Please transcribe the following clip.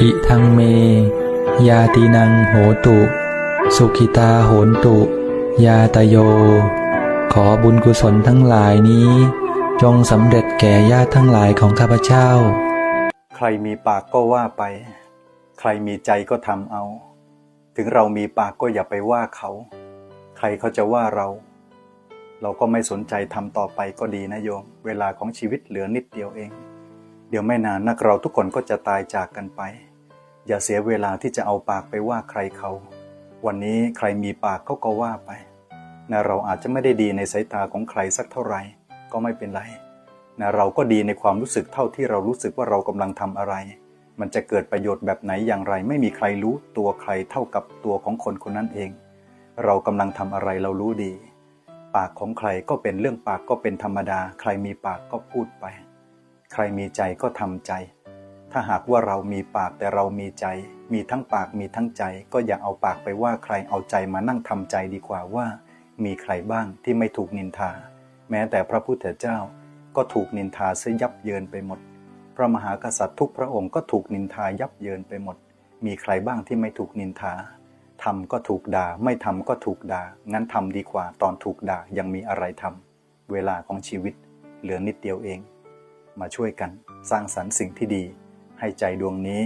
อิทังเม ยาตินังโหตุ สุขิตาโหนตุ ยาตโย ขอบุญกุศลทั้งหลายนี้ จงสำเร็จแก่ญาติทั้งหลายของข้าพเจ้า ใครมีปากก็ว่าไป ใครมีใจก็ทำเอา ถึงเรามีปากก็อย่าไปว่าเขา ใครเขาจะว่าเรา เราก็ไม่สนใจทำต่อไปก็ดีนะโยม เวลาของชีวิตเหลือนิดเดียวเอง เดี๋ยวไม่นานนักเราทุกคนก็จะตายจากกันไป อย่าเสียเวลาที่จะเอาปากไปว่าใครเขา วันนี้ใครมีปากเขาก็ว่าไปนะเราอาจจะไม่ได้ดีในสายตาของใครสักเท่าไหร่ก็ไม่เป็นไรนะเราก็ดีในความรู้สึกเท่าที่เรารู้สึกว่าเรากำลังทำอะไร มันจะเกิดประโยชน์แบบไหนอย่างไร ไม่มีใครรู้ตัวใครเท่ากับตัวของคนคนนั้นเอง เรากำลังทำอะไรเรารู้ดี ปากของใครก็เป็นเรื่องปากก็เป็นธรรมดา ใครมีปากก็พูดไป ใครมีใจก็ทำใจ ถ้าหากว่าเรามีปากแต่เรามีใจ มีทั้งปากมีทั้งใจ ก็อย่าเอาปากไปว่าใครเอาใจมานั่งทำใจดีกว่าว่า มีใครบ้างที่ไม่ถูกนินทา แม้แต่พระพุทธเจ้าก็ถูกนินทาซะยับเยินไปหมด พระมหากษัตริย์ทุกพระองค์ก็ถูกนินทายับเยินไปหมด มีใครบ้างที่ไม่ถูกนินทาทำก็ถูกด่า ไม่ทำก็ถูกด่า งั้นทำดีกว่าตอนถูกด่ายังมีอะไรทำเวลาของชีวิตเหลือนิดเดียวเอง มาช่วยกัน สร้างสรรค์สิ่งที่ดี ให้ใจดวงนี้